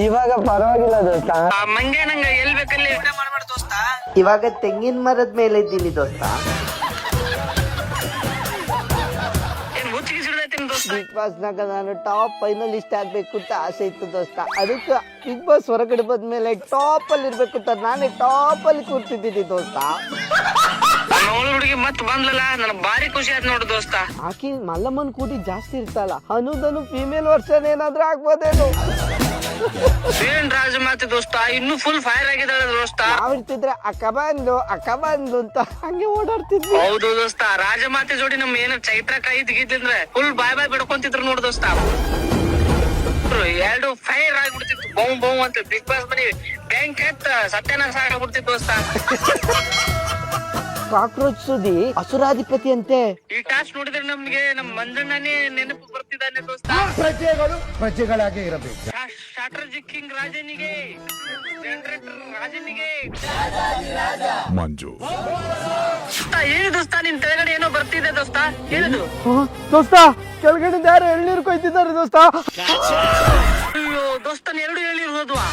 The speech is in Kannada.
ಇವಾಗ ಪರವಾಗಿಲ್ಲ ದೋಸ್ತ. ಮಂಗೆ ನಂಗೆ ಎಲ್ಲಿ ಬೇಕಲ್ಲಿ? ಮಾಡ್ಬೇಡ ದೋಸ್ತ. ಇವಾಗ ತೆಂಗಿನ ಮರದ ಮೇಲೆ ಇದ್ದೀನಿ ದೋಸ್ತ. ಏನ್ ಹುಚ್ಚಿಗೆ ಸಿಡ್ದೈತಿನ್ ದೋಸ್ತ? ಬಿಗ್ ಬಾಸ್ ನಾಗ ನಾನು ಟಾಪ್ ಫೈನಲಿಸ್ಟ್ ಆಗ್ಬೇಕು ಅಂತ ಆಸೆ ಇತ್ತು ದೋಸ್ತ. ಅದಕ್ಕೆ ಬಿಗ್ ಬಾಸ್ ಹೊರಗಡೆ ಬಂದ್ಮೇಲೆ ಟಾಪ್ ಅಲ್ಲಿ ಇರ್ಬೇಕು ಅಂತ ನಾನೇ ಟಾಪ್ ಅಲ್ಲಿ ಕೂರ್ತಿದ್ದೀನಿ ದೋಸ್ತ. ಅವಳ ಹುಡುಗಿ ಮತ್ ಬಂದ್ಲಲ್ಲ ನನ್ ಭಾರಿ ಖುಷಿ ಆಯ್ತು ನೋಡು ದೋಸ್ತ. ಆಕಿ ಮಲ್ಲಮ್ಮನ್ ಕೂಡಿ ಜಾಸ್ತಿ ಇರ್ತಲ್ಲ ಅನ್ನೋದನ್ನು ಫೀಮೇಲ್ ವರ್ಷನ್ ಏನಾದ್ರೂ ಆಗ್ಬೋದೇನು. ಏನ್ ರಾಜ ಮಾತು ದೋಸ್ತ ಇನ್ನು ಫುಲ್ ಫೈರ್ ಆಗಿದ್ದಾಳೆ ದೋಸ್ತ. ನಾವಿರ್ತಿದ್ರೆ ಅಕ್ಕ ಬಂದು ಅಕ್ಕ ಬಂದು ಅಂತ ಹಂಗೆ ಓಡಾಡ್ತಿದ್ವಿ. ಹೌದು ದೋಸ್ತ ರಾಜಮಾತೆ ಜೋಡಿ ನಮ್ ಏನ ಚೈತ್ರ ಕೈ ತೆಗಿತಿದ್ರೆ ಫುಲ್ ಬಾಯ್ ಬಾಯ್ ಬಿಡ್ಕೊಂತಿದ್ರು ನೋಡು ದೋಸ್ತ. ಎರಡು ಫೈರ್ ಆಗ್ಬಿಡ್ತಿತ್ತು ಬೌ ಬೌ ಅಂತ ಬಿಗ್ ಬಾಸ್ ಮನಿ ಬ್ಯಾಂಕ್ ಎತ್ತ ಸತ್ಯನಾಶ ಆಗ್ಬಿಡ್ತಿತ್ತು ದೋಸ್ತ. ಕಾಕ್ರೋಚ್ ಸುದಿ ಅಸುರಾಧಿಪತಿ ಅಂತೆ ಈ ಟಾಸ್ಕ್ ನೋಡಿದ್ರೆ ನಮ್ಗೆ ನಮ್ ಮಂಜಣ್ಣನೇ ನೆನಪು ಬರ್ತಿದ್ದಾನೆ ದೋಸ್ತ. ಪ್ರಜೆಗಳು ಪ್ರಜೆಗಳಾಗಿ ಇರಬೇಕು. ಶಾಟ್ರಜಿ ಕಿಂಗ್ ರಾಜನಿಗೆ. ಜನರೇಟರ್ ರಾಜನಿಗೆ. ಮಂಜು. ಏನು ದೋಸ್ತ ನಿನ್ ತೆಳಗಡೆ ಏನೋ ಬರ್ತಿದೆ ದೋಸ್ತ. ಏನದು ದೋಸ್ತ ಕೆಳಗಡೆ ಯಾರು ಎಳ್ನೀರು ಕೊಯ್ತಿದ್ದಾರೆ ದೋಸ್ತ. ಅಯ್ಯೋ ದೋಸ್ತನ್ ಎರಡು ಎಳ್ನೀರು ಹೋದ್ವಾ?